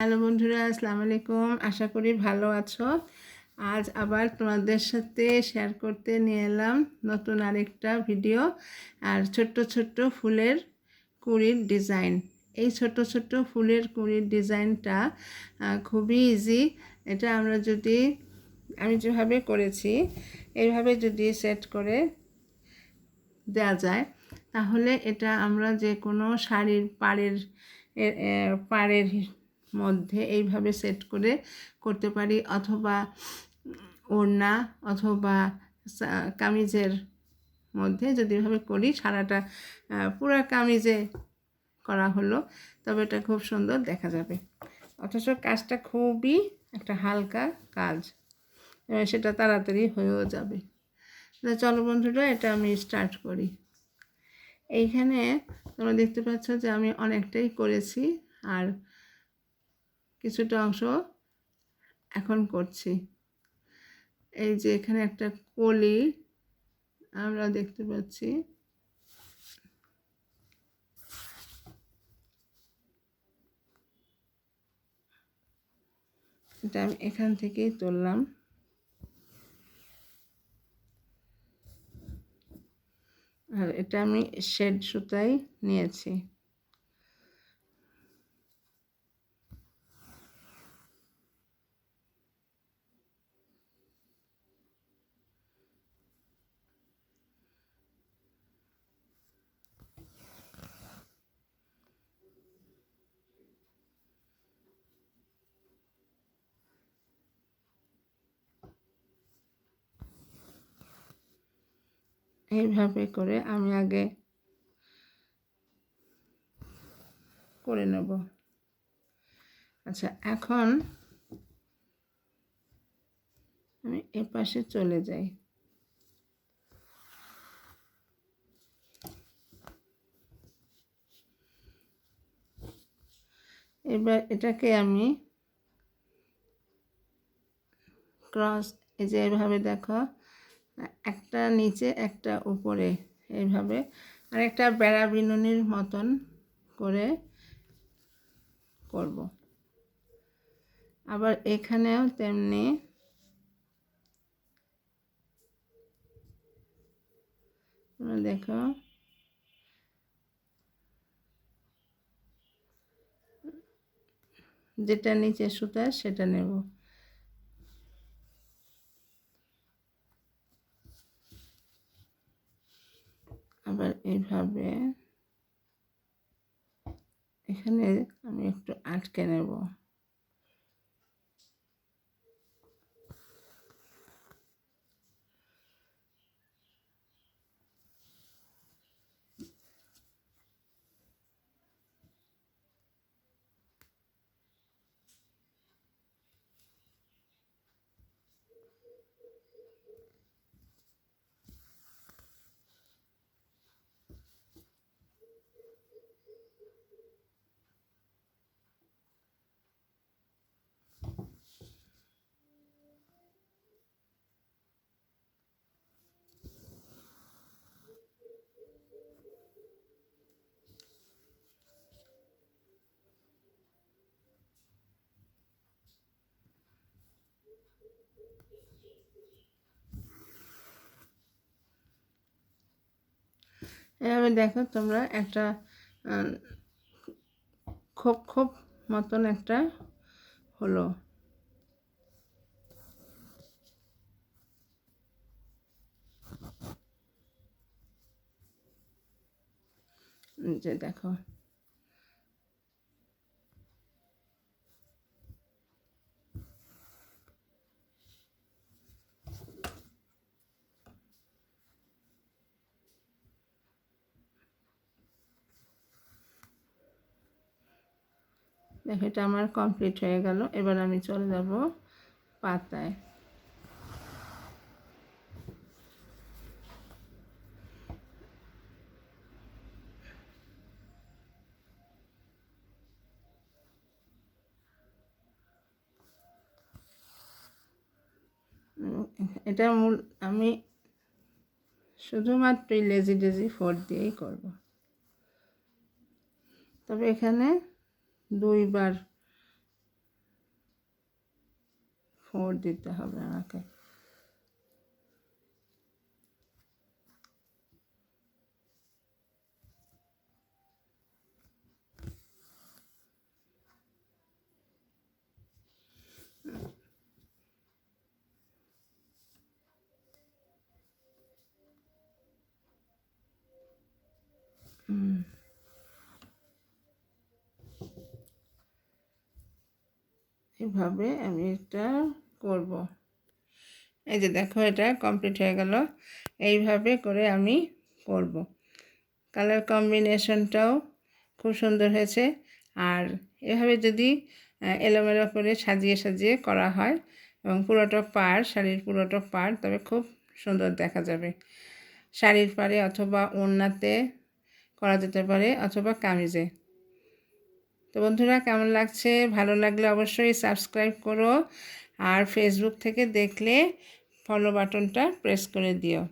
Hello বন্ধুরা, আসসালামু আলাইকুম। আশা করি ভালো আছো। আজ আবার তোমাদের সাথে শেয়ার করতে নিয়ে এলাম নতুন আরেকটা ভিডিও আর ছোট্ট ছোট্ট ফুলের কুড়ির ডিজাইন এই ছোট ছোট্ট ফুলের কুড়ির ডিজাইনটা খুবই ইজি এটা আমরা যদি, আমি যেভাবে করেছি এইভাবে যদি সেট করে দেওয়া যায়, তাহলে এটা আমরা যে কোনো শাড়ির পাড়ের পাড়ের মধ্যে এইভাবে সেট করে করতে পারি। অথবা ওড়না অথবা কামিজের মধ্যে যদি এভাবে করি, সারাটা পুরা কামিজে করা হলো, তবে এটা খুব সুন্দর দেখা যাবে। অথচ কাজটা খুবই একটা হালকা কাজ সেটা তাড়াতাড়ি হয়েও যাবে। চলো বন্ধুরা, এটা আমি স্টার্ট করি। এইখানে তোমরা দেখতে পাচ্ছ যে আমি অনেকটাই করেছি, আর কিছুটা অংশ এখন করছি। এই যে এখানে একটা কলি আমরা দেখতে পাচ্ছি। এটা আমি এখান থেকেই তুললাম। আর এটা আমি শেড সুতাই নিয়েছি। এইভাবে করে আমি আগে করে নেব। আচ্ছা এখন আমি এ পাশে চলে যাই। এবার এটাকে আমি ক্রস এই যে এভাবে দেখো একটা নিচে, একটা উপরে এইভাবে। আর একটা বেড়া বিনুনির মতন করে করব। আবার এখানেও তেমনি দেখো। যেটা নিচে সুতা সেটা নেব আবার এইভাবে এখানে আমি একটু আটকে নেব। এভাবে দেখো তোমরা একটা খোপ খোপ মতন একটা হলো। যে দেখো। দেখো, এটা আমার কমপ্লিট হয়ে গেল। এবার আমি চলে যাব পাতায়। এটা মূল, আমি শুধুমাত্রই লেজি ডেজি ফোর দিয়েই করব। তবে এখানে দুইবার ফোর দিতে হবে আমাকে এভাবে আমি এটা করব? এই যে দেখো, এটা কমপ্লিট হয়ে গেল। এইভাবে করে আমি করব। কালার কম্বিনেশনটাও খুব সুন্দর হয়েছে। আর এভাবে যদি এলোমেলো করে সাজিয়ে সাজিয়ে করা হয় এবং পুরোটা পার শাড়ির পুরোটা পার তবে খুব সুন্দর দেখা যাবে। শাড়ির পারে অথবা ওড়নাতে করা যেতে পারে অথবা কামিজে। তো বন্ধুরা, কেমন লাগছে? ভালো লাগলে অবশ্যই সাবস্ক্রাইব করো আর ফেসবুক থেকে দেখলে ফলো বাটনটা প্রেস করে দিও।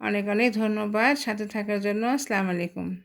অনেক অনেক ধন্যবাদ। সাথে থাকার জন্য আসসালামু আলাইকুম।